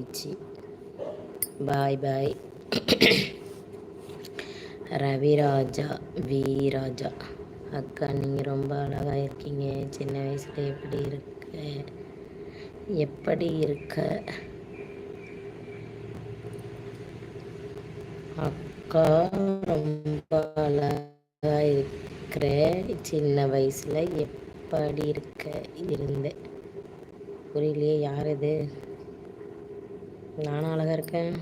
ஆயிடுச்சு பாய் பாய் ரவிராஜா வீராஜா. அக்கா நீங்கள் ரொம்ப அழகாக இருக்கீங்க. சின்ன வயசில் எப்படி இருக்க? எப்படி இருக்க? அக்கா ரொம்ப அழகாக இருக்கிற சின்ன வயசில் எப்படி இருக்க? இருந்த. புரியலையே யார் இது? நானும் அழகாக இருக்கேன்.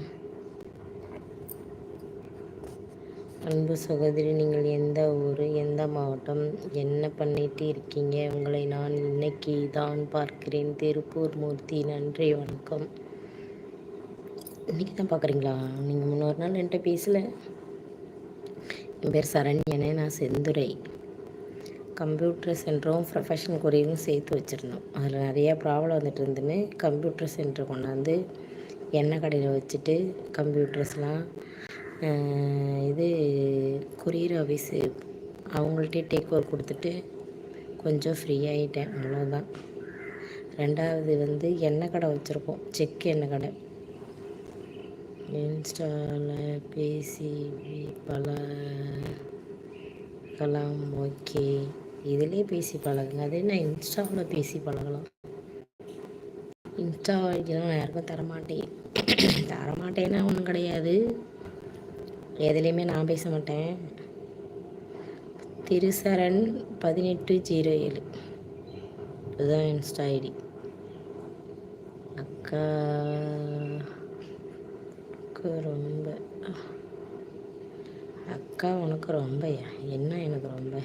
அன்பு சகோதரி நீங்கள் எந்த ஊர் எந்த மாவட்டம் என்ன பண்ணிட்டு இருக்கீங்க? உங்களை நான் இன்னைக்கு தான் பார்க்கிறேன். திருப்பூர் மூர்த்தி நன்றி வணக்கம். இன்னைக்கு தான் பார்க்குறீங்களா? நீங்கள் முன்னொரு நாள் என்கிட்ட பேசலை. என் பேர் சரண்யனே நான் செந்துரை கம்ப்யூட்டர் சென்டரும் ப்ரொஃபஷனல் கொரியரும் சேர்த்து வச்சுருந்தோம். அதில் நிறையா ப்ராப்ளம் வந்துட்டு இருந்துன்னு கம்ப்யூட்டர் சென்டர் கொண்டாந்து எண்ணெய் கடையில் வச்சுட்டு கம்ப்யூட்டர்ஸ்லாம் இது கொரியர் ஆஃபீஸு. அவங்கள்ட்டே டேக் ஓவர் கொடுத்துட்டு கொஞ்சம் ஃப்ரீ ஆகிட்டேன் அவ்வளோதான். ரெண்டாவது வந்து எண்ணெய் கடை வச்சுருக்கோம் செக் எண்ணெய் கடை. இன்ஸ்டாவில் பேசி பழகலாம் ஓகே. இதிலே பேசி பழகுங்க அதே நான் இன்ஸ்டாவில் பேசி பழகலாம். இன்ஸ்டா ஐடிலாம் நான் யாருக்கும் தரமாட்டேன். தரமாட்டேன்னா ஒன்றும் கிடையாது. எதுலேயுமே நான் பேச மாட்டேன். திருசரண் பதினெட்டு ஜீரோ ஏழு. இதுதான் இன்ஸ்டா ஐடி. அக்கா ரொம்ப அக்கா உனக்கு ரொம்ப என்ன எனக்கு ரொம்ப?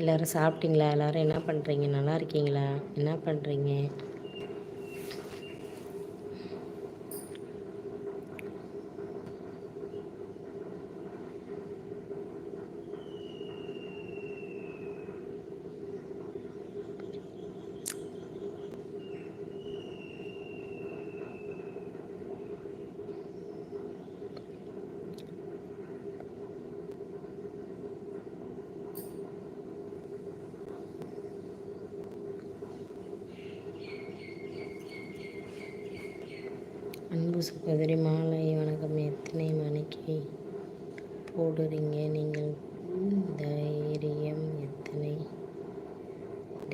எல்லோரும் சாப்பிட்டீங்களா? எல்லோரும் என்ன பண்ணுறீங்க நல்லா இருக்கீங்களா? என்ன பண்ணுறீங்க அன்பு சகோதரி மாலை வணக்கம். எத்தனை மணிக்கு போடுறீங்க நீங்கள்? தைரியம் எத்தனை?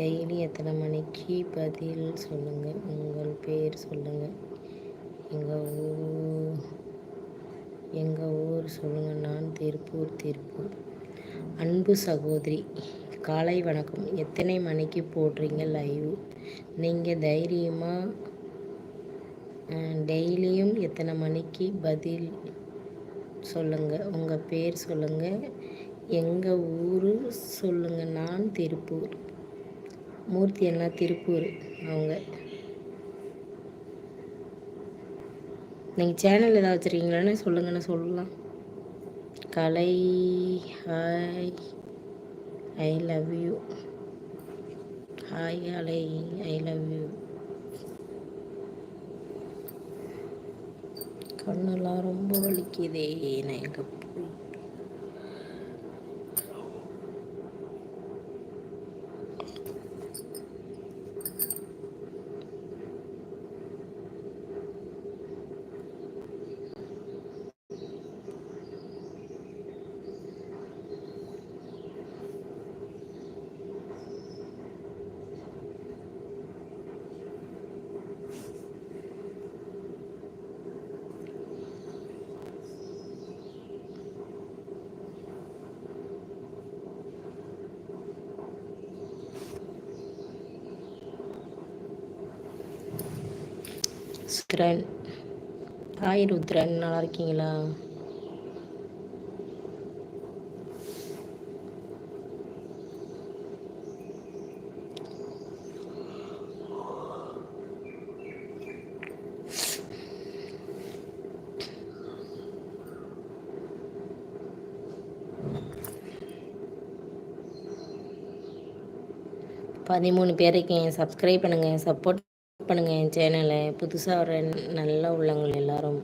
டெய்லி எத்தனை மணிக்கு பதில் சொல்லுங்கள் உங்கள் பேர் சொல்லுங்கள் எங்கள் ஊர் எங்கள் ஊர் சொல்லுங்கள் நான் திருப்பூர் திருப்பூர். அன்பு சகோதரி காலை வணக்கம். எத்தனை மணிக்கு போடுறீங்க லைவ்? நீங்கள் தைரியமாக டெய்லியும் எத்தனை மணிக்கு பதில் சொல்லுங்கள் உங்கள் பேர் சொல்லுங்கள் எங்கள் ஊர் சொல்லுங்கள் நான் திருப்பூர். மூர்த்தி என்ன திருப்பூர் அவங்க. நீங்கள் சேனல் ஏதாவது வச்சுருக்கீங்களான்னு சொல்லுங்கன்னு சொல்லலாம். Kalai hi I love you. Hi Alai I love you. கண்ணெல்லாம் ரொம்ப வலிக்குதே நான் எங்கே ருத்ரன் ஹாய் ருத்ரன் நல்லா இருக்கீங்களா? பதிமூணு பேருக்கு சப்ஸ்கிரைப் பண்ணுங்கள் சப்போர்ட் பண்ணுங்கள் என் சேனலை. புதுசாக வர நல்ல உள்ளவங்கள் எல்லாரும்.